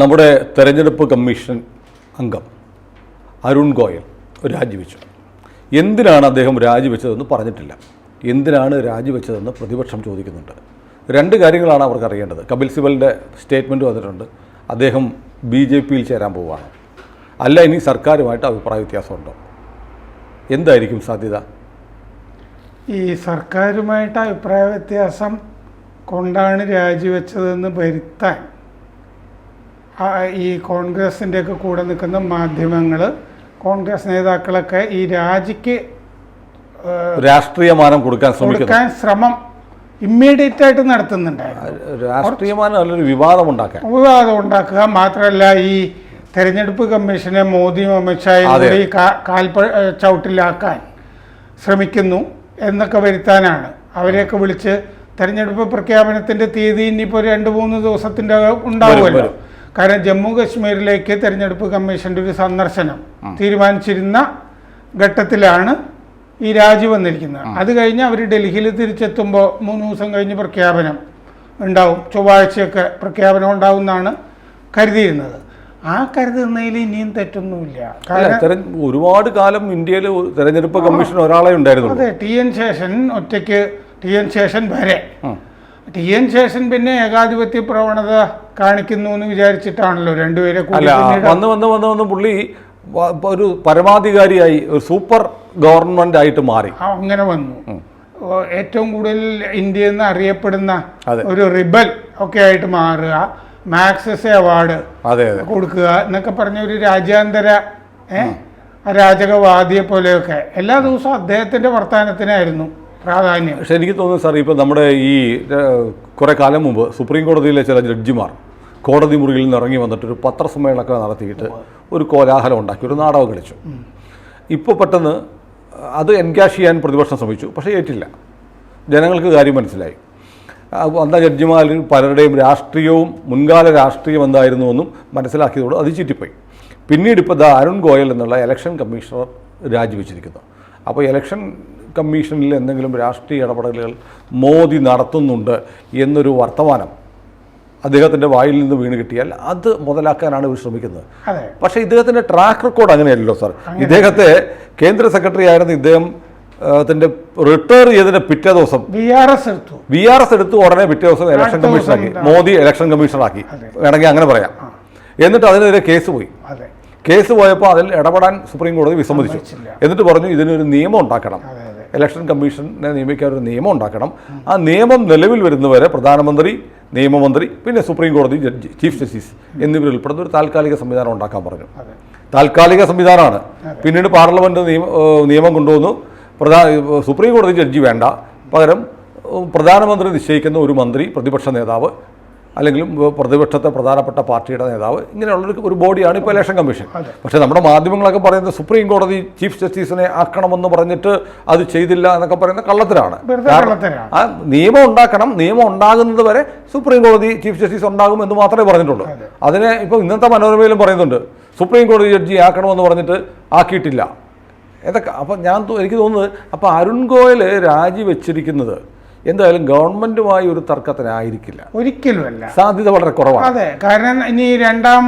നമ്മുടെ തെരഞ്ഞെടുപ്പ് കമ്മീഷൻ അംഗം അരുൺ ഗോയൽ രാജിവെച്ചു. എന്തിനാണ് അദ്ദേഹം രാജിവെച്ചതെന്ന് പറഞ്ഞിട്ടില്ല. എന്തിനാണ് രാജിവെച്ചതെന്ന് പ്രതിപക്ഷം ചോദിക്കുന്നുണ്ട്. രണ്ട് കാര്യങ്ങളാണ് അവർക്ക് അറിയേണ്ടത്. കപിൽ സിബലിന്റെ സ്റ്റേറ്റ്മെന്റ് വന്നിട്ടുണ്ട്. അദ്ദേഹം ബി ജെ പിയിൽ ചേരാൻ പോവുകയാണ്. അല്ല ഇനി സർക്കാരുമായിട്ട് അഭിപ്രായ വ്യത്യാസമുണ്ടോ? എന്തായിരിക്കും സാധ്യത? ഈ സർക്കാരുമായിട്ട് അഭിപ്രായ വ്യത്യാസം കൊണ്ടാണ് രാജിവെച്ചതെന്ന് വരുത്താൻ ഈ കോൺഗ്രസിന്റെയൊക്കെ കൂടെ നിൽക്കുന്ന മാധ്യമങ്ങൾ കോൺഗ്രസ് നേതാക്കളൊക്കെ ഈ രാജിക്ക് രാഷ്ട്രീയമാനം കൊടുക്കാൻ കൊടുക്കാൻ ശ്രമം ഇമ്മീഡിയറ്റ് ആയിട്ട് നടത്തുന്നുണ്ടായിരുന്നു. രാഷ്ട്രീയമാനം നല്ലൊരു വിവാദമുണ്ടാക്കാൻ വിവാദം ഉണ്ടാക്കുക മാത്രമല്ല ഈ തെരഞ്ഞെടുപ്പ് കമ്മീഷനെ മോദിയും അമിത്ഷായും കാൽപ കൂടി കാ- കാൽപ്പ ചവിട്ടിലാക്കാൻ ശ്രമിക്കുന്നു എന്നൊക്കെ വരുത്താനാണ്. അവരെയൊക്കെ വിളിച്ച് തെരഞ്ഞെടുപ്പ് പ്രഖ്യാപനത്തിന്റെ തീയതി ഇനിയിപ്പോൾ രണ്ട് മൂന്ന് ദിവസത്തിന്റെ ഉണ്ടാവുമല്ലോ. കാരണം ജമ്മു കശ്മീരിലേക്ക് തെരഞ്ഞെടുപ്പ് കമ്മീഷന്റെ ഒരു സന്ദർശനം തീരുമാനിച്ചിരുന്ന ഘട്ടത്തിലാണ് ഈ രാജി വന്നിരിക്കുന്നത്. അത് കഴിഞ്ഞ് അവർ ഡൽഹിയിൽ തിരിച്ചെത്തുമ്പോൾ മൂന്ന് ദിവസം കഴിഞ്ഞ് പ്രഖ്യാപനം ഉണ്ടാവും. ചൊവ്വാഴ്ചയൊക്കെ പ്രഖ്യാപനം ഉണ്ടാവും എന്നാണ് കരുതിയിരുന്നത്. ആ കരുതുന്നതിൽ ഇനിയും തെറ്റൊന്നുമില്ല. കാരണം ഒരുപാട് കാലം ഇന്ത്യയിൽ തെരഞ്ഞെടുപ്പ് കമ്മീഷൻ ഒരാളെ ഉണ്ടായിരുന്നു അതെ ടി എൻ ശേഷൻ ഒറ്റയ്ക്ക് ടി എൻ ശേഷൻ വരെ. ടി എൻ ശേഷൻ പിന്നെ ഏകാധിപത്യ പ്രവണത കാണിക്കുന്നു എന്ന് വിചാരിച്ചിട്ടാണല്ലോ രണ്ടുപേരെ അല്ല വന്ന് വന്ന് വന്ന് വന്ന് പുള്ളി ഒരു പരമാധികാരിയായി ഒരു സൂപ്പർ ഗവൺമെന്റ് ആയിട്ട് മാറി. അങ്ങനെ വന്നു. ഏറ്റവും കൂടുതൽ ഇന്ത്യ എന്ന് അറിയപ്പെടുന്ന ഒരു റിബൽ ഒക്കെ ആയിട്ട് മാറുക മാക്സസ് അവാർഡ് കൊടുക്കുക എന്നൊക്കെ പറഞ്ഞ ഒരു രാജ്യാന്തര അരാജകവാദിയെ പോലെയൊക്കെ. എല്ലാ ദിവസവും അദ്ദേഹത്തിന്റെ വർത്തമാനത്തിനായിരുന്നു പ്രാധാന്യം. പക്ഷെ എനിക്ക് തോന്നുന്നു സാർ ഇപ്പോൾ നമ്മുടെ ഈ കുറേ കാലം മുമ്പ് സുപ്രീം കോടതിയിലെ ചില ജഡ്ജിമാർ കോടതി മുറിയിൽ നിന്ന് ഇറങ്ങി വന്നിട്ട് ഒരു പത്രസമ്മേളനമൊക്കെ നടത്തിയിട്ട് ഒരു കോലാഹലം ഉണ്ടാക്കി ഒരു നാടകം കളിച്ചു. ഇപ്പോൾ പെട്ടെന്ന് അത് എൻകാഷ് ചെയ്യാൻ പ്രതിപക്ഷം ശ്രമിച്ചു പക്ഷേ ഏറ്റില്ല. ജനങ്ങൾക്ക് കാര്യം മനസ്സിലായി. വന്ന ജഡ്ജിമാരിൽ പലരുടെയും രാഷ്ട്രീയവും മുൻകാല രാഷ്ട്രീയം എന്തായിരുന്നുവെന്നും മനസ്സിലാക്കിയതോട് അത് ചുറ്റിപ്പോയി. പിന്നീട് ഇപ്പോൾ ദ അരുൺ ഗോയൽ എന്നുള്ള ഇലക്ഷൻ കമ്മീഷണർ രാജിവെച്ചിരിക്കുന്നു. അപ്പോൾ ഇലക്ഷൻ കമ്മീഷനിൽ എന്തെങ്കിലും രാഷ്ട്രീയ ഇടപെടലുകൾ മോദി നടത്തുന്നുണ്ട് എന്നൊരു വർത്തമാനം അദ്ദേഹത്തിന്റെ വായിൽ നിന്ന് വീണ് കിട്ടിയാൽ അത് മുതലാക്കാനാണ് ഇവർ ശ്രമിക്കുന്നത്. പക്ഷേ ഇദ്ദേഹത്തിന്റെ ട്രാക്ക് റെക്കോർഡ് അങ്ങനെയല്ലോ സാർ ഇദ്ദേഹത്തെ കേന്ദ്ര സെക്രട്ടറി ആയിരുന്ന ഇദ്ദേഹം ത്തിന്റെ റിട്ടയർ ചെയ്തതിന്റെ പിറ്റേ ദിവസം ബി ആർ എസ് എടുത്തു. വി ആർ എസ് എടുത്ത് ഉടനെ പിറ്റേ ദിവസം ഇലക്ഷൻ കമ്മീഷനാക്കി മോദി ഇലക്ഷൻ കമ്മീഷണറാക്കി വേണമെങ്കിൽ അങ്ങനെ പറയാം. എന്നിട്ട് അതിനെതിരെ കേസ് പോയി. കേസ് പോയപ്പോൾ അതിൽ ഇടപെടാൻ സുപ്രീം കോടതി വിസമ്മതിച്ചു. എന്നിട്ട് പറഞ്ഞു ഇതിനൊരു നിയമം ഉണ്ടാക്കണം. ഇലക്ഷൻ കമ്മീഷനെ നിയമിക്കാൻ ഒരു നിയമം ഉണ്ടാക്കണം. ആ നിയമം നിലവിൽ വരുന്നവരെ പ്രധാനമന്ത്രി നിയമമന്ത്രി പിന്നെ സുപ്രീം കോടതി ജഡ്ജി ചീഫ് ജസ്റ്റിസ് എന്നിവരുൾപ്പെടുന്ന ഒരു താൽക്കാലിക സംവിധാനം ഉണ്ടാക്കാൻ പറഞ്ഞു. താൽക്കാലിക സംവിധാനമാണ്. പിന്നീട് പാർലമെന്റ് നിയമ നിയമം കൊണ്ടുവന്നു. പ്രധാന സുപ്രീം കോടതി ജഡ്ജി വേണ്ട. പകരം പ്രധാനമന്ത്രി നിശ്ചയിക്കുന്ന ഒരു മന്ത്രി പ്രതിപക്ഷ നേതാവ് അല്ലെങ്കിൽ പ്രതിപക്ഷത്തെ പ്രധാനപ്പെട്ട പാർട്ടിയുടെ നേതാവ് ഇങ്ങനെയുള്ള ഒരു ബോഡിയാണ് ഇപ്പോൾ ഇലക്ഷൻ കമ്മീഷൻ. പക്ഷേ നമ്മുടെ മാധ്യമങ്ങളൊക്കെ പറയുന്നത് സുപ്രീം കോടതി ചീഫ് ജസ്റ്റിസിനെ ആക്കണമെന്ന് പറഞ്ഞിട്ട് അത് ചെയ്തില്ല എന്നൊക്കെ പറയുന്ന കള്ളത്തിലാണ് ആ നിയമം ഉണ്ടാക്കണം നിയമം ഉണ്ടാകുന്നത് വരെ സുപ്രീം കോടതി ചീഫ് ജസ്റ്റിസ് ഉണ്ടാകും എന്ന് മാത്രമേ പറഞ്ഞിട്ടുള്ളൂ. അതിനെ ഇപ്പോൾ ഇന്നത്തെ മനോരമയിലും പറയുന്നുണ്ട്. സുപ്രീം കോടതി ജഡ്ജി ആക്കണമെന്ന് പറഞ്ഞിട്ട് ആക്കിയിട്ടില്ല. ഏതൊക്കെ അപ്പം ഞാൻ എനിക്ക് തോന്നുന്നത് അപ്പോൾ അരുൺ ഗോയൽ രാജിവെച്ചിരിക്കുന്നത് എന്തായാലും ഗവൺമെന്റുമായി ഒരു തർക്കത്തിനായിരിക്കില്ല. ഒരിക്കലുമല്ല. സാധ്യത വളരെ കുറവാണ്. അതെ കാരണം ഇനി രണ്ടാം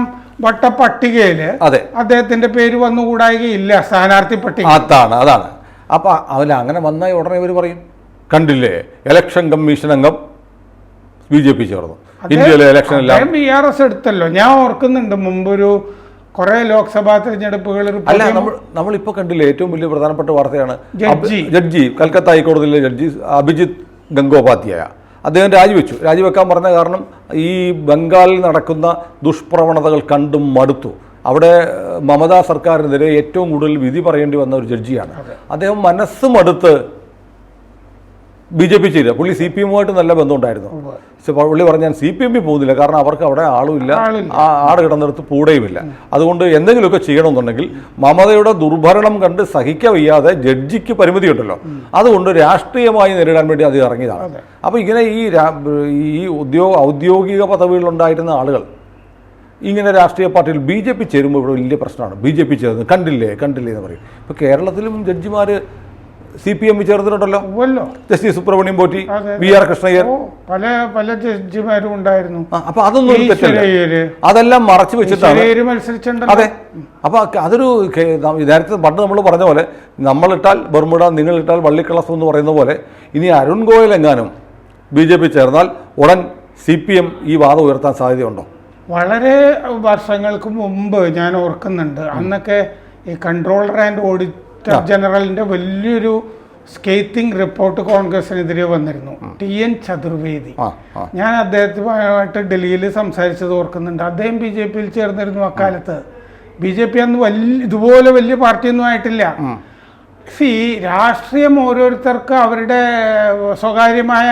വട്ട പട്ടികയിൽ അതെ. അദ്ദേഹത്തിന്റെ പേര് വന്നുകൂടായികയില്ല സ്ഥാനാർത്ഥി പട്ടിക. അതാണ് അതാണ്. അപ്പൊ അവൻ അങ്ങനെ വന്നാൽ ഉടനെ ഇവർ പറയും. കണ്ടില്ലേ? ഇലക്ഷൻ കമ്മീഷൻ അംഗം ബി ജെ പി ചേർന്നു. ഇന്ത്യയിലെ ഇലക്ഷൻ എല്ലാം ബി ആർ എസ് എടുത്തല്ലോ. ഞാൻ ഓർക്കുന്നുണ്ട് മുമ്പൊരു കുറെ ലോക്സഭാ തെരഞ്ഞെടുപ്പുകൾ അല്ല നമ്മൾ നമ്മളിപ്പോ കണ്ടില്ലേ ഏറ്റവും വലിയ പ്രധാനപ്പെട്ട വാർത്തയാണ് ജഡ്ജി. ജഡ്ജി കൽക്കത്ത ഹൈക്കോടതിയിലെ ജഡ്ജി അഭിജിത്ത് ഗംഗോപാധ്യായ. അദ്ദേഹം രാജിവെച്ചു. രാജിവെക്കാൻ പറഞ്ഞ കാരണം ഈ ബംഗാളിൽ നടക്കുന്ന ദുഷ്പ്രവണതകൾ കണ്ടും മടുത്തു. അവിടെ മമതാ സർക്കാരിനെതിരെ ഏറ്റവും കൂടുതൽ വിധി പറയേണ്ടി വന്ന ഒരു ജഡ്ജിയാണ്. അദ്ദേഹം മനസ്സ് മടുത്ത് ബി ജെ പി ചെയ്തില്ല. പുള്ളി സി പി എമ്മുമായിട്ട് നല്ല ബന്ധമുണ്ടായിരുന്നു. പക്ഷെ പുള്ളി പറഞ്ഞു ഞാൻ സി പി എമ്മിൽ പോകുന്നില്ല. കാരണം അവർക്ക് അവിടെ ആളുമില്ല. ആട് കിടന്നിടത്ത് പൂടയുമില്ല. അതുകൊണ്ട് എന്തെങ്കിലുമൊക്കെ ചെയ്യണമെന്നുണ്ടെങ്കിൽ മമതയുടെ ദുർഭരണം കണ്ട് സഹിക്കവയ്യാതെ ജഡ്ജിക്ക് പരിമിതിയുണ്ടല്ലോ. അതുകൊണ്ട് രാഷ്ട്രീയമായി നേരിടാൻ വേണ്ടി അത് ഇറങ്ങിയതാണ്. അപ്പോൾ ഇങ്ങനെ ഈ ഈ ഉദ്യോഗ ഔദ്യോഗിക പദവികളിലുണ്ടായിരുന്ന ആളുകൾ ഇങ്ങനെ രാഷ്ട്രീയ പാർട്ടിയിൽ ബി ജെ പി ചേരുമ്പോൾ ഇവിടെ വലിയ പ്രശ്നമാണ്. ബി ജെ പി ചേർന്ന് കണ്ടില്ലേ കണ്ടില്ലേ എന്ന് പറയും. ഇപ്പോൾ കേരളത്തിലും ജഡ്ജിമാർ C P M ചേർന്നിട്ടുണ്ടല്ലോ. Justice Subramaniam Potti V R Krishna Iyer. പല പല ജഡ്ജിമാരും ഉണ്ടായിരുന്നു. അപ്പൊ അതൊന്നും അതെല്ലാം മറച്ചു വെച്ചിട്ടാണ്. അതെ. അപ്പൊ അതൊരു നേരത്തെ പണ്ട് നമ്മൾ പറഞ്ഞ പോലെ നമ്മളിട്ടാൽ ബർമുട നിങ്ങളിട്ടാൽ വള്ളിക്കളസം എന്ന് പറയുന്ന പോലെ ഇനി അരുൺ ഗോയൽ എങ്ങാനും ബി ജെ പി ചേർന്നാൽ ഉടൻ സി പി എം ഈ വാദം ഉയർത്താൻ സാധ്യതയുണ്ടോ? വളരെ വർഷങ്ങൾക്ക് മുമ്പ് ഞാൻ ഓർക്കുന്നുണ്ട്. അന്നൊക്കെ ഈ കൺട്രോളർ ആൻഡ് ഓഡിറ്റർ ജനറലിന്റെ വലിയൊരു സ്കേറ്റിംഗ് റിപ്പോർട്ട് കോൺഗ്രസിനെതിരെ വന്നിരുന്നു. T N Chaturvedi. ഞാൻ അദ്ദേഹത്തുമായിട്ട് ഡൽഹിയിൽ സംസാരിച്ചത് ഓർക്കുന്നുണ്ട്. അദ്ദേഹം ബി ജെ പിയിൽ ചേർന്നിരുന്നു അക്കാലത്ത് ബി ജെ പി അന്ന് വലിയ ഇതുപോലെ വലിയ പാർട്ടിയൊന്നും ആയിട്ടില്ല. സി രാഷ്ട്രീയം ഓരോരുത്തർക്ക് അവരുടെ സ്വകാര്യമായ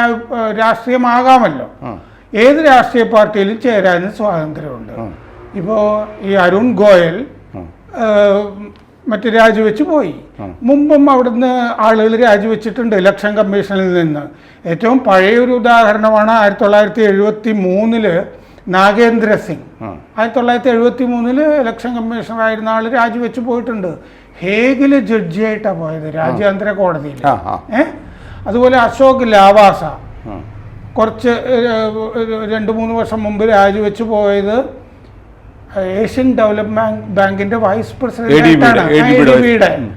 രാഷ്ട്രീയമാകാമല്ലോ. ഏത് രാഷ്ട്രീയ പാർട്ടിയിലും ചേരാനും സ്വാതന്ത്ര്യമുണ്ട്. ഇപ്പോ ഈ അരുൺ ഗോയൽ മറ്റ് രാജിവെച്ച് പോയി. മുമ്പും അവിടുന്ന് ആളുകൾ രാജിവെച്ചിട്ടുണ്ട് ഇലക്ഷൻ കമ്മീഷനിൽ നിന്ന്. ഏറ്റവും പഴയൊരു ഉദാഹരണമാണ് ആയിരത്തി തൊള്ളായിരത്തി എഴുപത്തി മൂന്നിൽ നാഗേന്ദ്ര സിംഗ്. ആയിരത്തി തൊള്ളായിരത്തി എഴുപത്തി മൂന്നിൽ ഇലക്ഷൻ കമ്മീഷണറായിരുന്ന ആൾ രാജിവെച്ച് പോയിട്ടുണ്ട്. ഹേഗിൽ ജഡ്ജിയായിട്ടാണ് പോയത് രാജ്യാന്തര കോടതിയിൽ അതുപോലെ അശോക് ലാവാസ. കുറച്ച് രണ്ട് മൂന്ന് വർഷം മുമ്പ് രാജിവെച്ച് പോയത് ഏഷ്യൻ ഡെവലപ്മെന്റ് ബാങ്കിന്റെ വൈസ് പ്രസിഡന്റ്.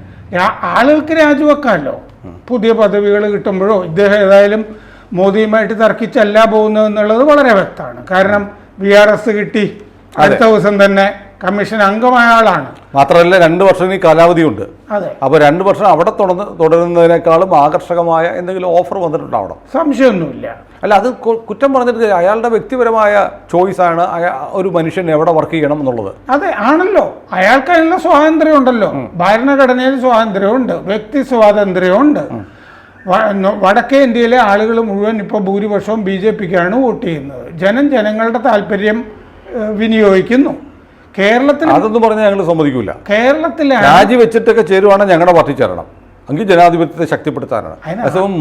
ആളുകൾക്ക് രാജിവെക്കാമല്ലോ. പുതിയ പദവികൾ കിട്ടുമ്പോഴോ ഇദ്ദേഹം ഏതായാലും മോദിയുമായിട്ട് തർക്കിച്ചല്ല പോകുന്നത് എന്നുള്ളത് വളരെ വ്യക്തമാണ്. കാരണം വി ആർ എസ് കിട്ടി. അടുത്ത ദിവസം തന്നെ കമ്മീഷൻ അംഗമായ ആളാണ്. മാത്രമല്ല രണ്ട് വർഷം ഈ കാലാവധിയുണ്ട്. അതെ. അപ്പോൾ രണ്ട് വർഷം അവിടെ തുടർന്ന് തുടരുന്നതിനേക്കാളും ആകർഷകമായ എന്തെങ്കിലും ഓഫർ വന്നിട്ടുണ്ടാവണം സംശയമൊന്നുമില്ല. അല്ല അത് കുറ്റം പറഞ്ഞിട്ട് അയാളുടെ വ്യക്തിപരമായ ചോയ്സ് ആണ് ഒരു മനുഷ്യൻ എവിടെ വർക്ക് ചെയ്യണം എന്നുള്ളത്. അതെ ആണല്ലോ. അയാൾക്ക് അതിനുള്ള സ്വാതന്ത്ര്യം ഉണ്ടല്ലോ. ഭരണഘടനയിൽ സ്വാതന്ത്ര്യമുണ്ട്. വ്യക്തി സ്വാതന്ത്ര്യമുണ്ട്. വടക്കേ ഇന്ത്യയിലെ ആളുകൾ മുഴുവൻ ഇപ്പോൾ ഭൂരിപക്ഷവും ബി ജെ പിക്കാണ് വോട്ട് ചെയ്യുന്നത്. ജനം ജനങ്ങളുടെ താല്പര്യം വിനിയോഗിക്കുന്നു. കേരളത്തിൽ അതൊന്നും പറഞ്ഞാൽ ഞങ്ങൾ സമ്മതിക്കൂല. കേരളത്തിലെ രാജിവെച്ചിട്ടൊക്കെ ചേരുവാണെങ്കിൽ ഞങ്ങളുടെ പാർട്ടി ചേരണം. എങ്കിൽ ജനാധിപത്യത്തെ ശക്തിപ്പെടുത്താനാണ്.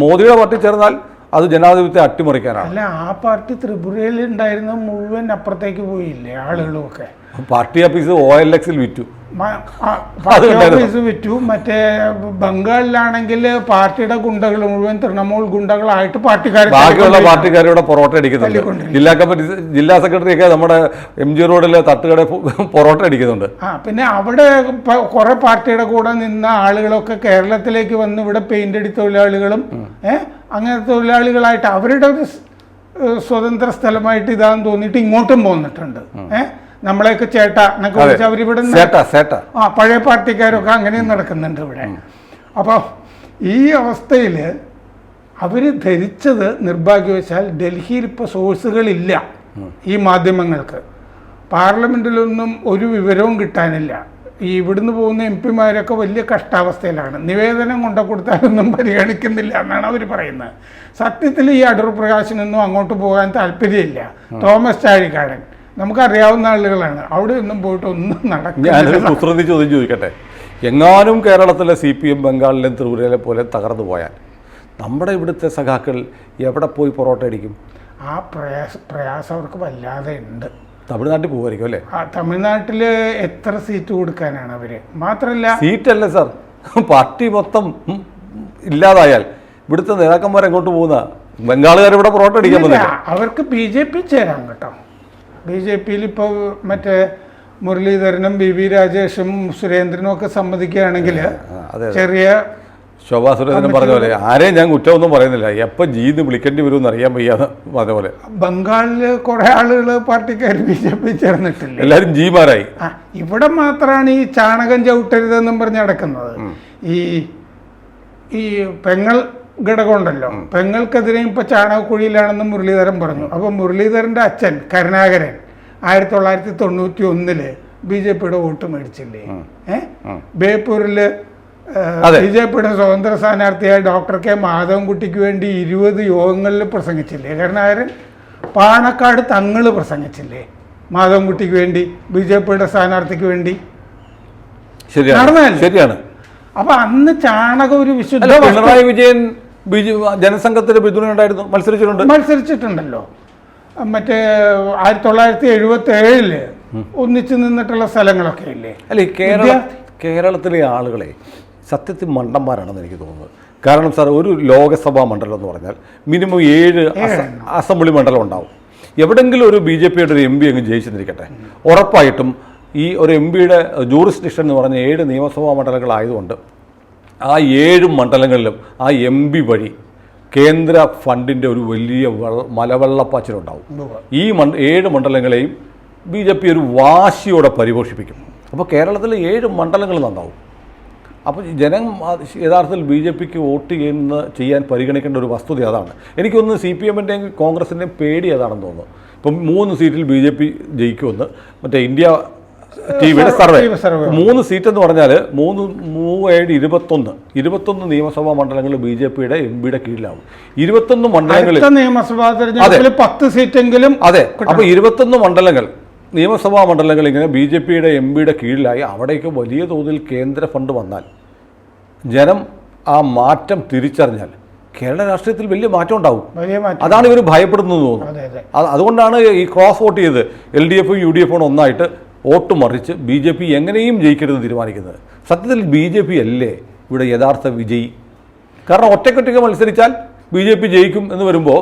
മോദിയുടെ പാർട്ടി ചേർന്നാൽ അത് ജനാധിപത്യത്തെ അട്ടിമറിക്കാനാണ്. അല്ല ആ പാർട്ടി ത്രിപുരയിൽ ഉണ്ടായിരുന്ന മുഴുവൻ അപ്പുറത്തേക്ക് പോയില്ലേ ആളുകളും ഒക്കെ പാർട്ടി ഓഫീസ് ഒ എൽ എക്സിൽ വിറ്റു. വിറ്റു. മറ്റേ ബംഗാളിലാണെങ്കിൽ പാർട്ടിയുടെ ഗുണ്ടകൾ മുഴുവൻ തൃണമൂൽ ഗുണ്ടകളായിട്ട് പാർട്ടിക്കാർ ബാക്കിയുള്ള പാർട്ടിക്കാരുടെ പൊറോട്ട അടിക്കുന്നുണ്ട്. ജില്ലാ കമ്മിറ്റി ജില്ലാ സെക്രട്ടറി ഒക്കെ നമ്മുടെ എം ജി റോഡിലെ തട്ടുകട പൊറോട്ട അടിക്കുന്നുണ്ട്. ആ പിന്നെ അവിടെ കുറെ പാർട്ടിയുടെ കൂടെ നിന്ന ആളുകളൊക്കെ കേരളത്തിലേക്ക് വന്ന് ഇവിടെ പെയിന്റ് അടി തൊഴിലാളികളും ഏഹ് അങ്ങനെ തൊഴിലാളികളായിട്ട് അവരുടെ ഒരു സ്വതന്ത്ര സ്ഥലമായിട്ട് ഇതാന്ന് തോന്നിയിട്ട് ഇങ്ങോട്ടും പോന്നിട്ടുണ്ട്. ഏഹ് നമ്മളെയൊക്കെ ചേട്ട എന്നൊക്കെ വിളിച്ച അവരിവിടെ ആ പഴയ പാർട്ടിക്കാരൊക്കെ അങ്ങനെയും നടക്കുന്നുണ്ട് ഇവിടെ. അപ്പോൾ ഈ അവസ്ഥയിൽ അവർ ധരിച്ചത് നിർഭാഗ്യവശാൽ ഡൽഹിയിൽ ഇപ്പോൾ സോഴ്സുകളില്ല ഈ മാധ്യമങ്ങൾക്ക്. പാർലമെന്റിലൊന്നും ഒരു വിവരവും കിട്ടാനില്ല. ഈ ഇവിടുന്ന് പോകുന്ന എം പിമാരൊക്കെ വലിയ കഷ്ടാവസ്ഥയിലാണ്. നിവേദനം കൊണ്ടു കൊടുത്താലൊന്നും പരിഗണിക്കുന്നില്ല എന്നാണ് അവർ പറയുന്നത്. സത്യത്തിൽ ഈ അടൂർ പ്രകാശിനൊന്നും അങ്ങോട്ട് പോകാൻ താല്പര്യമില്ല. തോമസ് ചാഴിക്കാടൻ നമുക്കറിയാവുന്ന ആളുകളാണ്. അവിടെ ഒന്നും പോയിട്ട് ഒന്നും നടക്കും ഞാനൊരു കുസൃതി ചോദ്യം ചോദിക്കട്ടെ? എങ്ങാനും കേരളത്തിലെ സി പി എം ബംഗാളിലെയും ത്രിപുരയിലെ പോലെ തകർന്നു പോയാൽ നമ്മുടെ ഇവിടുത്തെ സഖാക്കൾ എവിടെ പോയി പൊറോട്ട അടിക്കും? ആ പ്രയാസ പ്രയാസം അവർക്ക് വല്ലാതെ ഉണ്ട്. തമിഴ്നാട്ടിൽ പോകുമായിരിക്കും അല്ലേ? ആ തമിഴ്നാട്ടിൽ എത്ര സീറ്റ് കൊടുക്കാനാണ് അവർ? മാത്രല്ല സീറ്റല്ല സാർ. പാർട്ടി മൊത്തം ഇല്ലാതായാൽ ഇവിടുത്തെ നേതാക്കന്മാർ എങ്ങോട്ട് പോകുന്ന? ബംഗാളുകാർ ഇവിടെ പൊറോട്ട അടിക്കാൻ അവർക്ക് ബി ജെ പി ചേരാം കേട്ടോ. ബി ജെ പിയിൽ ഇപ്പോൾ മറ്റേ മുരളീധരനും ബി വി രാജേഷും സുരേന്ദ്രനും ഒക്കെ സമ്മതിക്കുകയാണെങ്കിൽ ചെറിയ ശോഭാ സുരേന്ദ്രൻ പറഞ്ഞ പോലെ ആരെയും ഞാൻ കുറ്റം ഒന്നും പറയുന്നില്ല. എപ്പോൾ ജീന്ന് വിളിക്കേണ്ടി വരുമെന്ന് അറിയാൻ വയ്യാന്ന് പറഞ്ഞ പോലെ. ബംഗാളിൽ കുറെ ആളുകൾ പാർട്ടിക്കാർ ബി ജെ പി ചേർന്നിട്ടില്ല? എല്ലാവരും ജീമാരായി. ഇവിടെ മാത്രമാണ് ഈ ചാണകം ചവിട്ടരുതെന്നും പറഞ്ഞ് നടക്കുന്നത്. ഈ ഈ പെങ്ങൾ ഘടകമുണ്ടല്ലോ. പെങ്ങൾക്കെതിരെ ഇപ്പൊ ചാണകക്കുഴിയിലാണെന്ന് മുരളീധരൻ പറഞ്ഞു. അപ്പൊ മുരളീധരന്റെ അച്ഛൻ കരുണാകരൻ ആയിരത്തി തൊള്ളായിരത്തി തൊണ്ണൂറ്റി ഒന്നിൽ ബി ജെ പിയുടെ വോട്ട് മേടിച്ചില്ലേ ഏഹ് ബേപ്പൂരിൽ. ബി ജെ പിയുടെ സ്വതന്ത്ര സ്ഥാനാർത്ഥിയായ ഡോക്ടർ കെ മാധവൻകുട്ടിക്ക് വേണ്ടി ഇരുപത് യോഗങ്ങളിൽ പ്രസംഗിച്ചില്ലേ? കരുണാകരൻ പാണക്കാട് തങ്ങൾ പ്രസംഗിച്ചില്ലേ? മാധവൻകുട്ടിക്ക് വേണ്ടി ബി ജെ പിയുടെ സ്ഥാനാർത്ഥിക്ക് വേണ്ടി. ശരിയാണ്. ശരിയാണ്. അപ്പൊ അന്ന് ചാണകം ഒരു വിശുദ്ധ പിണറായി വിജയൻ ബി പിന്തുണ ജനസംഘത്തിന് മത്സരിച്ചിട്ടുണ്ട്. മത്സരിച്ചിട്ടുണ്ടല്ലോ. മറ്റേ ആയിരത്തി തൊള്ളായിരത്തി എഴുപത്തി ഏഴിൽ ഒന്നിച്ചു നിന്നിട്ടുള്ള സ്ഥലങ്ങളൊക്കെ ഇല്ലേ? അല്ല കേരള കേരളത്തിലെ ആളുകളെ സത്യത്തിൽ മണ്ടന്മാരാണെന്ന് എനിക്ക് തോന്നുന്നത് കാരണം സാർ ഒരു ലോകസഭാ മണ്ഡലം എന്ന് പറഞ്ഞാൽ മിനിമം ഏഴ് അസംബ്ലി മണ്ഡലം ഉണ്ടാവും. എവിടെങ്കിലും ഒരു ബി ജെ പിയുടെ ഒരു എം പി അങ്ങ് ജയിച്ചെന്നിരിക്കട്ടെ ഉറപ്പായിട്ടും ഈ ഒരു എം പിയുടെ ജൂറിസ്ഡിക്ഷൻ എന്ന് പറഞ്ഞ ഏഴ് നിയമസഭാ മണ്ഡലങ്ങളായതുകൊണ്ട് ആ ഏഴ് മണ്ഡലങ്ങളിലും ആ എം പി വഴി കേന്ദ്ര ഫണ്ടിന്റെ ഒരു വലിയ വെള്ള മലവെള്ളപ്പാച്ചിലുണ്ടാവും. ഈ മണ്ഡ ഏഴ് മണ്ഡലങ്ങളെയും ബി ജെ പി ഒരു വാശിയോടെ പരിപോഷിപ്പിക്കും. അപ്പോൾ കേരളത്തിലെ ഏഴ് മണ്ഡലങ്ങൾ നന്നാവും. അപ്പോൾ ജനം യഥാർത്ഥത്തിൽ ബി ജെ പിക്ക് വോട്ട് ചെയ്യുന്ന ചെയ്യാൻ പരിഗണിക്കേണ്ട ഒരു വസ്തുത അതാണ്. എനിക്കൊന്ന് സി പി എമ്മിന്റെയും കോൺഗ്രസിന്റെയും പേടി അതാണെന്ന് തോന്നുന്നു. ഇപ്പം മൂന്ന് സീറ്റിൽ ബി ജെ പി ജയിക്കുമെന്ന്. മറ്റേ ഇന്ത്യ ടി വിയുടെ സർവേ. മൂന്ന് സീറ്റ് എന്ന് പറഞ്ഞാൽ മൂന്ന് മൂവേഴ് ഇരുപത്തൊന്ന്. ഇരുപത്തൊന്ന് നിയമസഭാ മണ്ഡലങ്ങൾ ബി ജെ പിയുടെ എം പിയുടെ കീഴിലാവും. ഇരുപത്തൊന്ന് മണ്ഡലങ്ങളിൽ നിയമസഭാ തെരഞ്ഞെടുപ്പിൽ പത്ത് സീറ്റെങ്കിലും അതെ. അപ്പോൾ ഇരുപത്തൊന്ന് മണ്ഡലങ്ങൾ നിയമസഭാ മണ്ഡലങ്ങൾ ഇങ്ങനെ ബി ജെ പിയുടെ എം പിയുടെ കീഴിലായി അവിടേക്ക് വലിയ തോതിൽ കേന്ദ്ര ഫണ്ട് വന്നാൽ ജനം ആ മാറ്റം തിരിച്ചറിഞ്ഞാൽ കേരള രാഷ്ട്രീയത്തിൽ വലിയ മാറ്റം ഉണ്ടാവും. അതാണ് ഇവർ ഭയപ്പെടുന്നത് തോന്നുന്നു. അതെ അതെ. അതുകൊണ്ടാണ് ഈ ക്രോസ് വോട്ട് ചെയ്ത് എൽ ഡി എഫും യു ഡി എഫും ഒന്നായിട്ട് വോട്ട് മറിച്ച് ബി ജെ പി എങ്ങനെയും ജയിക്കരുത് തീരുമാനിക്കുന്നത്. സത്യത്തിൽ ബി ജെ പി അല്ലേ ഇവിടെ യഥാർത്ഥ വിജയി? കാരണം ഒറ്റക്കൊറ്റയ്ക്ക് മത്സരിച്ചാൽ ബി ജെ പി ജയിക്കും എന്ന് വരുമ്പോൾ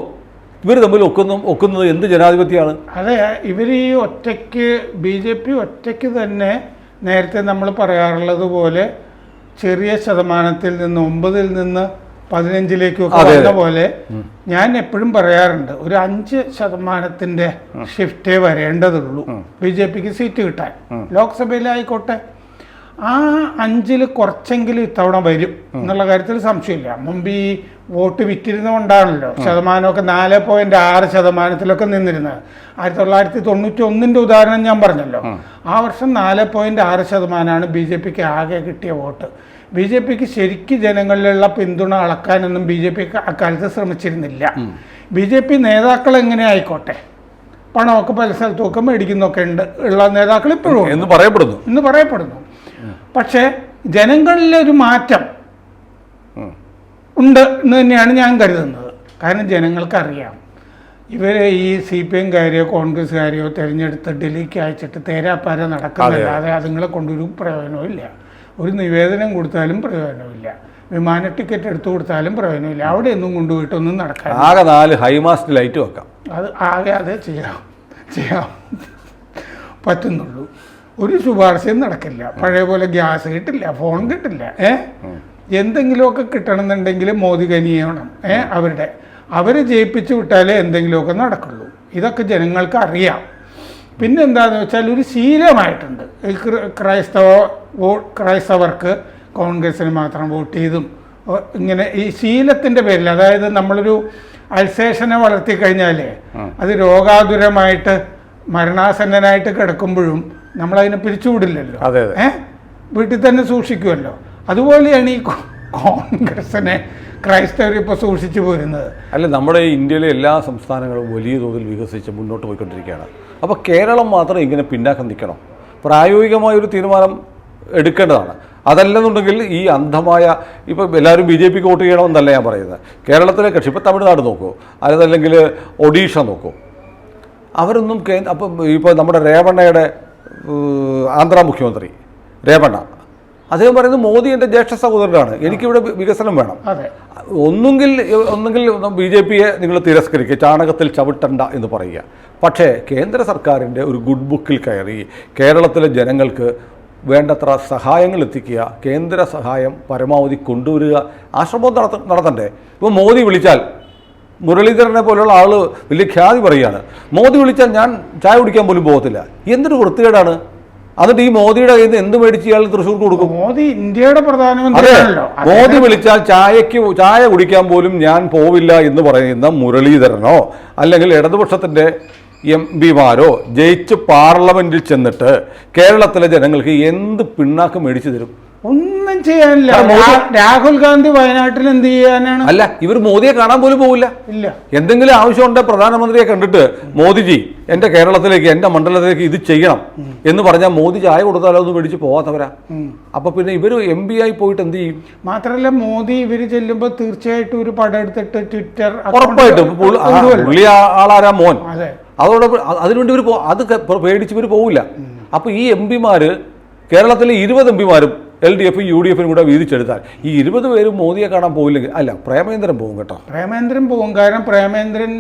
ഇവർ തമ്മിൽ ഒക്കുന്നു ഒക്കുന്നത് എന്ത് ജനാധിപത്യമാണ്? അതെ ഇവർ ഈ ഒറ്റയ്ക്ക് ബി ജെ പി ഒറ്റയ്ക്ക് തന്നെ നേരത്തെ നമ്മൾ പറയാറുള്ളത് പോലെ ചെറിയ ശതമാനത്തിൽ നിന്ന് ഒമ്പതിൽ നിന്ന് പതിനഞ്ചിലേക്കൊക്കെ അതെ, വന്ന പോലെ ഞാൻ എപ്പോഴും പറയാറുണ്ട് ഒരു അഞ്ച് ശതമാനത്തിന്റെ ഷിഫ്റ്റേ വരേണ്ടതുള്ളൂ. ബി ജെ പിക്ക് സീറ്റ് കിട്ടാൻ. ലോക്സഭയിലായിക്കോട്ടെ ആ അഞ്ചിൽ കുറച്ചെങ്കിലും ഇത്തവണ വരും എന്നുള്ള കാര്യത്തിൽ സംശയമില്ല. മുമ്പ് ഈ വോട്ട് വിറ്റിരുന്നുകൊണ്ടാണല്ലോ ശതമാനമൊക്കെ നാല് പോയിന്റ് ആറ് ശതമാനത്തിലൊക്കെ നിന്നിരുന്നത്. ആയിരത്തി തൊള്ളായിരത്തി തൊണ്ണൂറ്റി ഒന്നിന്റെ ഉദാഹരണം ഞാൻ പറഞ്ഞല്ലോ. ആ വർഷം നാല് പോയിന്റ് ആറ് ശതമാനമാണ് ബി ജെ പിക്ക് ആകെ കിട്ടിയ വോട്ട്. ബി ജെ പിക്ക് ശരിക്ക് ജനങ്ങളിലുള്ള പിന്തുണ അളക്കാനൊന്നും ബി ജെ പി അക്കാലത്ത് ശ്രമിച്ചിരുന്നില്ല. ബി ജെ പി നേതാക്കൾ എങ്ങനെ ആയിക്കോട്ടെ? പണമൊക്കെ പല സ്ഥലത്തുമൊക്കെ മേടിക്കുന്നൊക്കെ ഉണ്ട്. ഉള്ള നേതാക്കൾ ഇപ്പോഴും ഇന്ന് എന്ന് പറയപ്പെടുന്നു. എന്ന് പറയപ്പെടുന്നു. പക്ഷേ ജനങ്ങളിലെ ഒരു മാറ്റം ഉണ്ട് എന്ന് തന്നെയാണ് ഞാൻ കരുതുന്നത്. കാരണം ജനങ്ങൾക്കറിയാം. ഇവരെ ഈ സി പി എംകാരെയോ കോൺഗ്രസ്സുകാരെയോ തിരഞ്ഞെടുത്ത് ഡൽഹിക്ക് അയച്ചിട്ട് തേരാപ്പാര നടക്കുന്നില്ലാതെ അതുങ്ങളെ കൊണ്ടൊരു പ്രയോജനവും ഒരു നിവേദനം കൊടുത്താലും പ്രയോജനമില്ല വിമാന ടിക്കറ്റ് എടുത്തു കൊടുത്താലും പ്രയോജനമില്ല അവിടെ ഒന്നും കൊണ്ടുപോയിട്ടൊന്നും നടക്കാൻ ആകെ നാല് ഹൈമാസ്റ്റ് ലൈറ്റ് വെക്കാം. അത് ആകെ അത് ചെയ്യാം. ചെയ്യാം. പറ്റുന്നുള്ളൂ. ഒരു ശുപാർശയും നടക്കില്ല. പഴയ പോലെ ഗ്യാസ് കിട്ടില്ല ഫോൺ കിട്ടില്ല. ഏ? എന്തെങ്കിലുമൊക്കെ കിട്ടണമെന്നുണ്ടെങ്കിൽ മോദി കനിയണം ഏ? അവരുടെ. അവരെ ജയിപ്പിച്ചു വിട്ടാലേ എന്തെങ്കിലുമൊക്കെ നടക്കുള്ളൂ. ഇതൊക്കെ ജനങ്ങൾക്ക് അറിയാം. പിന്നെ എന്താണെന്ന് വെച്ചാൽ ഒരു ശീലമായിട്ടുണ്ട്. ക്രൈസ്തവ ക്രൈസ്തവർക്ക് കോൺഗ്രസ്സിന് മാത്രം വോട്ട് ചെയ്തും ഇങ്ങനെ ഈ ശീലത്തിന്റെ പേരിൽ. അതായത് നമ്മളൊരു അൽസേഷനെ വളർത്തി കഴിഞ്ഞാലേ അത് രോഗാതുരമായിട്ട് മരണാസന്നനായിട്ട് കിടക്കുമ്പോഴും നമ്മളതിനെ പിരിച്ചുവിടില്ലല്ലോ. അതെ അതെ. ഏ? വീട്ടിൽ തന്നെ സൂക്ഷിക്കുമല്ലോ. അതുപോലെയാണ് ഈ കോൺഗ്രസിനെ ക്രൈസ്തവർ ഇപ്പോൾ സൂക്ഷിച്ചു പോരുന്നത്. അല്ല നമ്മുടെ ഇന്ത്യയിലെ എല്ലാ സംസ്ഥാനങ്ങളും വലിയ തോതിൽ വികസിച്ച് മുന്നോട്ട് പോയിക്കൊണ്ടിരിക്കുകയാണ്. അപ്പോൾ കേരളം മാത്രം ഇങ്ങനെ പിന്നാക്കം നിൽക്കണം. പ്രായോഗികമായ ഒരു തീരുമാനം എടുക്കേണ്ടതാണ്. അതല്ലെന്നുണ്ടെങ്കിൽ ഈ അന്ധമായ ഇപ്പോൾ എല്ലാവരും ബി ജെ പിക്ക് വോട്ട് ചെയ്യണമെന്നല്ല ഞാൻ പറയുന്നത്. കേരളത്തിലെ കക്ഷി ഇപ്പോൾ തമിഴ്നാട് നോക്കൂ. അതല്ലെങ്കിൽ ഒഡീഷ നോക്കൂ. അവരൊന്നും കേ അപ്പം ഇപ്പോൾ നമ്മുടെ രേവണ്ണയുടെ ഏഹ്, ആന്ധ്ര മുഖ്യമന്ത്രി രേവണ്ണ. അദ്ദേഹം പറയുന്നത് മോദി എന്റെ ജ്യേഷ്ഠ സഹോദരനാണ്. എനിക്കിവിടെ വികസനം വേണം. ഒന്നുകിൽ ഒന്നുകിൽ ബി ജെ പിയെ നിങ്ങൾ തിരസ്കരിക്കുക. ചാണകത്തിൽ ചവിട്ടണ്ട എന്ന് പറയുക. പക്ഷേ കേന്ദ്ര സർക്കാരിന്റെ ഒരു ഗുഡ് ബുക്കിൽ കയറി കേരളത്തിലെ ജനങ്ങൾക്ക് വേണ്ടത്ര സഹായങ്ങൾ എത്തിക്കുക കേന്ദ്ര സഹായം പരമാവധി കൊണ്ടുവരിക ആശ്രമം നടത്ത നടത്തണ്ടേ? ഇപ്പോൾ മോദി വിളിച്ചാൽ മുരളീധരനെ പോലുള്ള ആൾ വലിയ ഖ്യാതി പറയുകയാണ്. മോദി വിളിച്ചാൽ ഞാൻ ചായ കുടിക്കാൻ പോലും പോകത്തില്ല. എന്തൊരു വൃത്തികേടാണ്? എന്നിട്ട് ഈ മോദിയുടെ കയ്യിൽ നിന്ന് എന്ത് മേടിച്ച് ഇയാൾ തൃശ്ശൂർക്ക് കൊടുക്കും? മോദി ഇന്ത്യയുടെ പ്രധാനമന്ത്രി മോദി വിളിച്ചാൽ ചായക്ക് ചായ കുടിക്കാൻ പോലും ഞാൻ പോവില്ല എന്ന് പറയുന്ന മുരളീധരനോ അല്ലെങ്കിൽ ഇടതുപക്ഷത്തിന്റെ എം പിമാരോ ജയിച്ച് പാർലമെന്റിൽ ചെന്നിട്ട് കേരളത്തിലെ ജനങ്ങൾക്ക് എന്ത് പിണ്ണാക്ക് മേടിച്ചു തരും? ഒന്നും ചെയ്യാനില്ല. രാഹുൽ ഗാന്ധി വയനാട്ടിൽ എന്ത് ചെയ്യാനാണ്? അല്ല ഇവർ മോദിയെ കാണാൻ പോലും പോവില്ല. ഇല്ല. എന്തെങ്കിലും ആവശ്യമുണ്ട് പ്രധാനമന്ത്രിയെ കണ്ടിട്ട് മോദിജി എന്റെ കേരളത്തിലേക്ക് എന്റെ മണ്ഡലത്തിലേക്ക് ഇത് ചെയ്യണം എന്ന് പറഞ്ഞാൽ മോദി ചായ കൊടുത്താലോ ഒന്ന് മേടിച്ച് പോവാത്തവരാ. അപ്പൊ പിന്നെ ഇവർ എം പി ആയി പോയിട്ട് എന്ത് ചെയ്യും? മാത്രല്ല മോദി ഇവർ ചെല്ലുമ്പോൾ തീർച്ചയായിട്ടും ഒരു പടം എടുത്തിട്ട് ട്വിറ്റർ ഉറപ്പായിട്ടും. പുള്ളി- ആളാരാ മോൻ. അതെ. അതോടൊപ്പം അതിനുവേണ്ടി ഇവർ അത് പേടിച്ച് ഇവർ പോവില്ല. അപ്പൊ ഈ എം പിമാര് കേരളത്തിലെ ഇരുപത് എം പിമാരും എൽ ഡി എഫും യു ഡി എഫിനും കൂടെ വീതിച്ചെടുത്താൽ ഈ ഇരുപത് പേരും മോദിയെ കാണാൻ പോയില്ലെങ്കിൽ അല്ല പ്രേമേന്ദ്രൻ പോകും കേട്ടോ. പ്രേമേന്ദ്രൻ പോകും. കാരണം പ്രേമേന്ദ്രൻ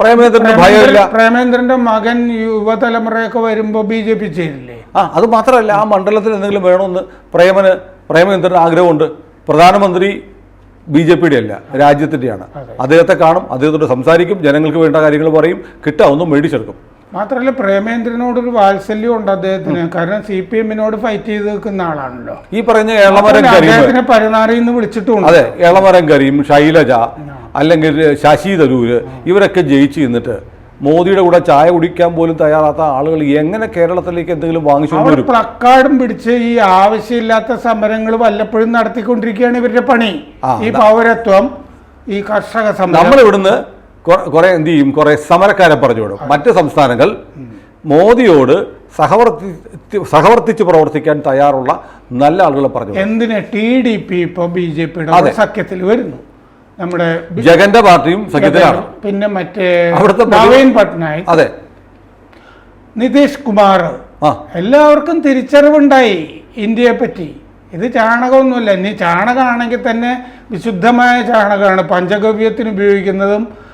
പ്രേമേന്ദ്രന് ഭയമില്ല. പ്രേമേന്ദ്രന്റെ മകൻ യുവതലമുറയൊക്കെ വരുമ്പോ ബി ജെ പി ചെയ്തില്ലേ ആ അത് മാത്രമല്ല ആ മണ്ഡലത്തിൽ എന്തെങ്കിലും വേണമെന്ന് പ്രേമന് പ്രേമേന്ദ്രന് ആഗ്രഹമുണ്ട്. പ്രധാനമന്ത്രി ബി ജെ പിയുടെ അല്ല രാജ്യത്തിന്റെയാണ് അദ്ദേഹത്തെ കാണും അദ്ദേഹത്തോട് സംസാരിക്കും ജനങ്ങൾക്ക് വേണ്ട കാര്യങ്ങൾ പറയും കിട്ടാവുന്ന മേടിച്ചെടുക്കും. മാത്രമല്ല പ്രേമേന്ദ്രനോടൊരു വാത്സല്യം ഉണ്ട് അദ്ദേഹത്തിന് കാരണം സി പി എമ്മിനോട് ഫൈറ്റ് ചെയ്ത് നിൽക്കുന്ന ആളാണല്ലോ. ഈ പറഞ്ഞ ഏളമരം അദ്ദേഹത്തിനെ പരനാറിയിൽ നിന്ന് വിളിച്ചിട്ടുണ്ട് അതെ ഏളമരം കരീം ശൈലജ അല്ലെങ്കിൽ ശശി തരൂര് ഇവരൊക്കെ ജയിച്ചു നിന്നിട്ട് മോദിയുടെ കൂടെ ചായ കുടിക്കാൻ പോലും തയ്യാറാത്ത ആളുകൾ എങ്ങനെ കേരളത്തിലേക്ക് എന്തെങ്കിലും വാങ്ങിച്ചു പ്ലക്കാർഡും പിടിച്ച് ഈ ആവശ്യമില്ലാത്ത സമരങ്ങൾ വല്ലപ്പോഴും നടത്തിക്കൊണ്ടിരിക്കുകയാണ് ഇവരുടെ പണി. ഈ പൗരത്വം ഈ കർഷക സമരം. നമ്മൾ ഇവിടുന്ന് കുറെ എന്ത് ചെയ്യും? കുറെ സമരക്കാരെ പറഞ്ഞു വിടും മറ്റ് സംസ്ഥാനങ്ങൾ മോദിയോട് സഹവർത്തി സഹവർത്തിച്ച് പ്രവർത്തിക്കാൻ തയ്യാറുള്ള നല്ല ആളുകളെ പറഞ്ഞു എന്തിനാ ടി ഡി പി ഇപ്പൊ ബി ജെ പിയുടെ സഖ്യത്തിൽ വരുന്നു? നമ്മുടെ ജഗന്റെ പാർട്ടിയും സഖ്യത്തിലാണ്. പിന്നെ മറ്റേ അവിടുത്തെ നവീൻ പട്നായിക്. അതെ. നിതീഷ് കുമാർ. എല്ലാവർക്കും തിരിച്ചറിവുണ്ടായി ഇന്ത്യയെ പറ്റി. ഇത് ചാണകമൊന്നുമില്ല. ഇനി ചാണകമാണെങ്കിൽ തന്നെ വിശുദ്ധമായ ചാണകമാണ്. പഞ്ചഗവ്യത്തിന് ഉപയോഗിക്കുന്നതും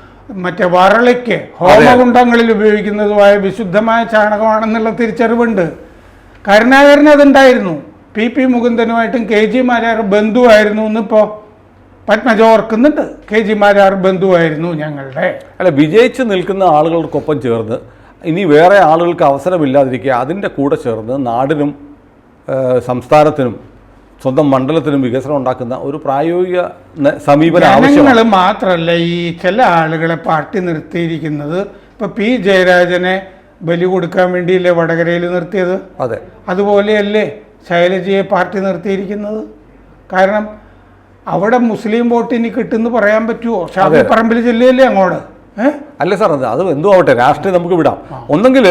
മറ്റേ വരളിക്ക് ഹോമകുണ്ടങ്ങളിൽ ഉപയോഗിക്കുന്നതുമായ വിശുദ്ധമായ ചാണകമാണെന്നുള്ള തിരിച്ചറിവുണ്ട്. കരുണാകരന് അതുണ്ടായിരുന്നു. പി പി മുകുന്ദനുമായിട്ടും കെ ജി മാരാർ ബന്ധുവായിരുന്നു എന്നിപ്പോൾ പത്മജ ഓർക്കുന്നുണ്ട്. കെ ജി മാരാർ ബന്ധുവായിരുന്നു ഞങ്ങളുടെ. അല്ല വിജയിച്ച് നിൽക്കുന്ന ആളുകൾക്കൊപ്പം ചേർന്ന് ഇനി വേറെ ആളുകൾക്ക് അവസരമില്ലാതിരിക്കുക അതിന്റെ കൂടെ ചേർന്ന് നാടിനും സംസ്ഥാനത്തിനും സ്വന്തം മണ്ഡലത്തിനും വികസനം ഉണ്ടാക്കുന്ന ഒരു പ്രായോഗിക സമീപന ആവശ്യങ്ങൾ ജനങ്ങൾ മാത്രമല്ല ഈ ചില ആളുകളെ പാർട്ടി നിർത്തിയിരിക്കുന്നത് ഇപ്പൊ പി ജയരാജനെ ബലി കൊടുക്കാൻ വേണ്ടിയില്ലേ വടകരയിൽ നിർത്തിയത്? അതെ. അതുപോലെയല്ലേ ശൈലജയെ പാർട്ടി നിർത്തിയിരിക്കുന്നത്? കാരണം അവിടെ മുസ്ലിം വോട്ട് ഇനി കിട്ടുമെന്ന് പറയാൻ പറ്റുമോ ഷാഫി പറമ്പിൽ ജില്ലയല്ലേ അങ്ങോട്ട് അല്ല സാർ അത് അത് എന്തോ ആവട്ടെ രാഷ്ട്രീയം നമുക്ക് വിടാം. ഒന്നെങ്കിൽ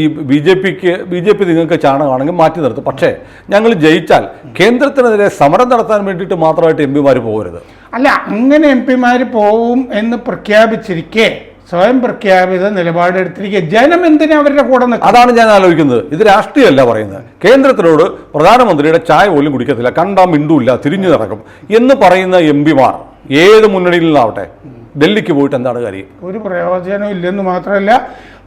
ഈ ബി ജെ പിക്ക് ബി ജെ പി നിങ്ങൾക്ക് ചാണകമാണെങ്കിൽ മാറ്റി നിർത്തും. പക്ഷേ ഞങ്ങൾ ജയിച്ചാൽ കേന്ദ്രത്തിനെതിരെ സമരം നടത്താൻ വേണ്ടിയിട്ട് മാത്രമായിട്ട് എം പിമാർ പോകരുത്. അല്ല അങ്ങനെ എം പിമാർ പോവും എന്ന് പ്രഖ്യാപിച്ചിരിക്കെ സ്വയം പ്രഖ്യാപിത നിലപാടെടുത്തിരിക്കുക ജനം എന്തിനാ അവരുടെ കൂടെ നിൽക്കും അതാണ് ഞാൻ ആലോചിക്കുന്നത്. ഇത് രാഷ്ട്രീയമല്ല പറയുന്നത്. കേന്ദ്രത്തിനോട് പ്രധാനമന്ത്രിയുടെ ചായ പോലും കുടിക്കത്തില്ല. കണ്ടാ മിണ്ടൂല്ല തിരിഞ്ഞു നടക്കും എന്ന് പറയുന്ന എം പിമാർ. ഏത് മുന്നണിയിൽ നിന്നാവട്ടെ? ഡൽഹിക്ക് പോയിട്ട് എന്താണ് കാര്യം? ഒരു പ്രയോജനം ഇല്ലെന്ന് മാത്രമല്ല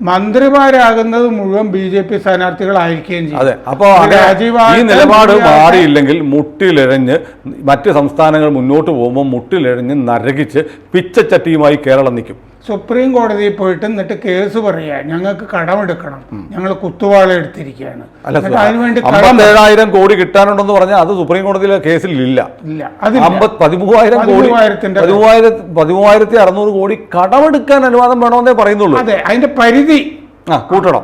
മന്ത്രിമാരാകുന്നത് മുഴുവൻ ബി ജെ പി സ്ഥാനാർത്ഥികളായിരിക്കുകയും ചെയ്യും. അതെ അപ്പോൾ ഈ നിലപാട് മാറിയില്ലെങ്കിൽ മുട്ടിലിഴഞ്ഞ് മറ്റ് സംസ്ഥാനങ്ങൾ മുന്നോട്ട് പോകുമ്പോൾ മുട്ടിലിഴഞ്ഞ് നരകിച്ച് പിച്ചച്ചട്ടിയുമായി കേരളം നിൽക്കും. സുപ്രീം കോടതിയിൽ പോയിട്ട് എന്നിട്ട് കേസ് പറയാ ഞങ്ങൾക്ക് കടമെടുക്കണം. ഞങ്ങൾ കുത്തുവാള എടുത്തിരിക്കുകയാണ്. അതിനുവേണ്ടി അമ്പത്തേഴായിരം കോടി കിട്ടാനുണ്ടെന്ന് പറഞ്ഞാൽ അത് സുപ്രീം കോടതിയിലെ കേസിൽ ഇല്ല. പതിമൂവായിരം കോടി പതിമൂവായിരത്തി പതിമൂവായിരത്തി അറുന്നൂറ് കോടി കടമെടുക്കാൻ അനുവാദം വേണമെന്നേ പറയുന്നുള്ളൂ. അതെ അതിന്റെ പരിധി. ആ കൂട്ടണം.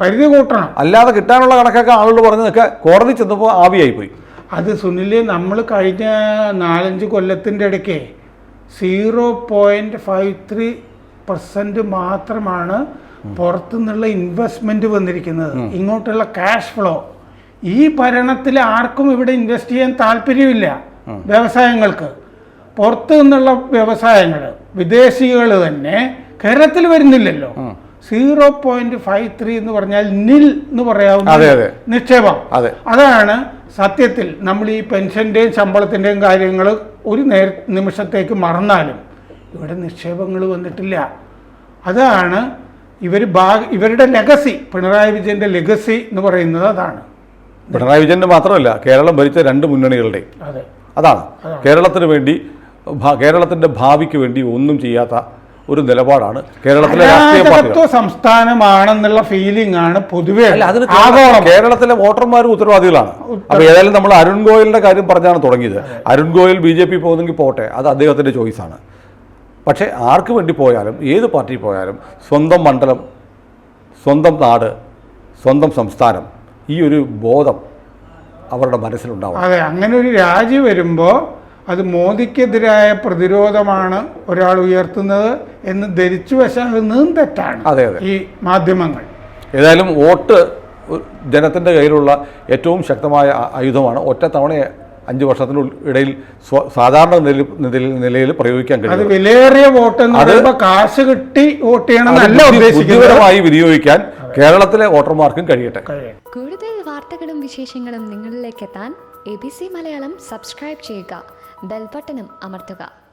പരിധി കൂട്ടണം. അല്ലാതെ കിട്ടാനുള്ള കണക്കൊക്കെ ആളുകൾ പറഞ്ഞതൊക്കെ കോടതി ചെന്നപ്പോൾ ആവിയായി പോയി അത് സുനിൽ നമ്മൾ കഴിഞ്ഞ നാലഞ്ച് കൊല്ലത്തിന്റെ ഇടയ്ക്ക് zero point five three percent മാത്രമാണ് പുറത്തുനിന്നുള്ള ഇൻവെസ്റ്റ്മെന്റ് വന്നിരിക്കുന്നത്. ഇങ്ങോട്ടുള്ള ക്യാഷ് ഫ്ലോ ഈ ഭരണത്തിൽ ആർക്കും ഇവിടെ ഇൻവെസ്റ്റ് ചെയ്യാൻ താല്പര്യമില്ല വ്യവസായങ്ങൾക്ക്. പുറത്തു നിന്നുള്ള വ്യവസായങ്ങൾ വിദേശികൾ തന്നെ കേരളത്തിൽ വരുന്നില്ലല്ലോ. സീറോ പോയിന്റ് ഫൈവ് ത്രീ എന്ന് പറഞ്ഞാൽ നിൽ എന്ന് പറയാവുന്ന നിക്ഷേപം. അതാണ് സത്യത്തിൽ നമ്മൾ ഈ പെൻഷന്റെയും ശമ്പളത്തിന്റെയും കാര്യങ്ങൾ ഒരു നേര നിമിഷത്തേക്ക് മറന്നാലും ഇവിടെ നിക്ഷേപങ്ങൾ വന്നിട്ടില്ല. അതാണ് ഇവർ ഭാഗ ഇവരുടെ ലെഗസി പിണറായി വിജയന്റെ ലെഗസി എന്ന് പറയുന്നത് അതാണ്. പിണറായി വിജയന്റെ മാത്രമല്ല കേരളം ഭരിച്ച രണ്ട് മുന്നണികളുടെ. അതെ. അതാണ്. കേരളത്തിന് വേണ്ടി കേരളത്തിന്റെ ഭാവിക്ക് വേണ്ടി ഒന്നും ചെയ്യാത്ത ഒരു നിലപാടാണ് കേരളത്തിലെ രാഷ്ട്രീയ സംസ്ഥാനമാണെന്നുള്ള ഫീലിംഗ് ആണ് പൊതുവേ കേരളത്തിലെ വോട്ടർമാരും ഉത്തരവാദികളാണ്. അപ്പൊ ഏതായാലും നമ്മൾ അരുൺ ഗോയലിന്റെ കാര്യം പറഞ്ഞാണ് തുടങ്ങിയത്. Arun Goyal B J P പോകുന്നെങ്കിൽ പോട്ടെ അത് അദ്ദേഹത്തിന്റെ ചോയ്സാണ് പക്ഷേ ആർക്ക് വേണ്ടി പോയാലും ഏത് പാർട്ടി പോയാലും സ്വന്തം മണ്ഡലം സ്വന്തം നാട് സ്വന്തം സംസ്ഥാനം ഈ ഒരു ബോധം അവരുടെ മനസ്സിലുണ്ടാവും അതെ അങ്ങനെ ഒരു രാജി വരുമ്പോൾ അത് മോദിക്കെതിരായ പ്രതിരോധമാണ് ഒരാൾ ഉയർത്തുന്നത് എന്ന് ധരിച്ചു വശാകുന്നതും തെറ്റാണ് അതെ അതെ. ഈ മാധ്യമങ്ങൾ. ഏതായാലും വോട്ട് ജനത്തിന്റെ കയ്യിലുള്ള ഏറ്റവും ശക്തമായ ആയുധമാണ് ഒറ്റ തവണ അഞ്ച് വർഷത്തിന് ഇടയിൽ സാധാരണ നിലയിൽ നിലയിൽ പ്രയോഗിക്കാൻ അത് കഴിയും വിലയേറിയ വോട്ട് അത് കാശ് കിട്ടി വോട്ട് ചെയ്യണം അത് എന്നല്ല ബുദ്ധി- ഉദ്ദേശിക്കുന്നത്. ബുദ്ധിപരമായി വിനിയോഗിക്കാൻ കേരളത്തിലെ വോട്ടർമാർക്കും കഴിയട്ടെ. കൂടുതൽ വാർത്തകളും വിശേഷങ്ങളും നിങ്ങളിലേക്ക് എത്താൻ A B C Malayalam subscribe ചെയ്യുക. ബെൽബട്ടനും അമർത്തുക.